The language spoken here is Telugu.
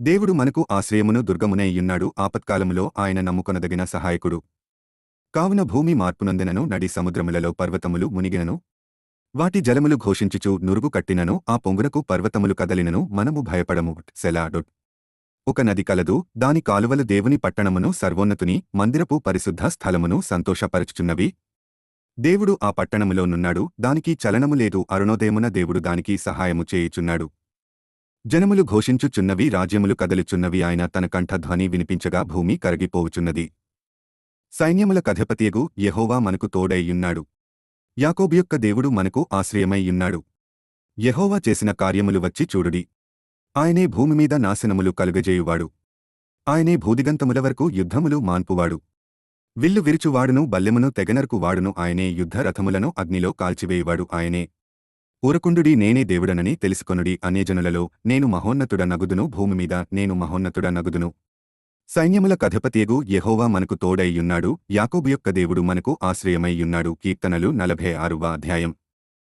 దేవుడు మనకు ఆశ్రయమును దుర్గమునయ్యున్నాడు ఆపత్కాలములో ఆయన నమ్ముకొనదగిన సహాయకుడు. కావున భూమి మార్పునందినను నడి సముద్రములలో పర్వతములు మునిగినను వాటి జలములు ఘోషించుచు నురుగు కట్టినను ఆ పొంగునకు పర్వతములు కదలినను మనము భయపడము. సెలాడు ఒక నది కలదు దాని కాలువలు దేవుని పట్టణమును సర్వోన్నతుని మందిరపు పరిశుద్ధ స్థలమును సంతోషపరచుచున్నవి. దేవుడు ఆ పట్టణములో నున్నాడు దానికి చలనము లేదు. అరుణోదయమున దేవుడు దానికి సహాయము చేయుచున్నాడు. జనములు ఘోషించుచున్నవి రాజ్యములు కదలుచున్నవి ఆయన తన కంఠధ్వని వినిపించగా భూమి కరగిపోవుచున్నది. సైన్యముల కథపతియగు యహోవా మనకు తోడైయున్నాడు. యాకోబు యొక్క దేవుడు మనకు ఆశ్రయమైయున్నాడు. యహోవా చేసిన కార్యములు వచ్చి చూడుడి. ఆయనే భూమిమీద నాశనములు కలుగజేయువాడు. ఆయనే భూదిగంతముల వరకు యుద్ధములు మాన్పువాడు. విల్లు విరుచువాడును బల్లెమును తెగనరకు వాడును ఆయనే యుద్ధ రథములను అగ్నిలో కాల్చివేయువాడు ఆయనే ఊరకుండుడి నేనే దేవుడనని తెలుసుకొనుడి అన్యజనులలో నేను మహోన్నతుడ నగుదును భూమిమీద నేను మహోన్నతుడ నగుదును. సైన్యముల కథపతియగు యహోవా మనకు తోడైయున్నాడు యాకోబు యొక్క దేవుడు మనకు ఆశ్రయమైయున్నాడు కీర్తనలు నలభై ఆరువ అధ్యాయం.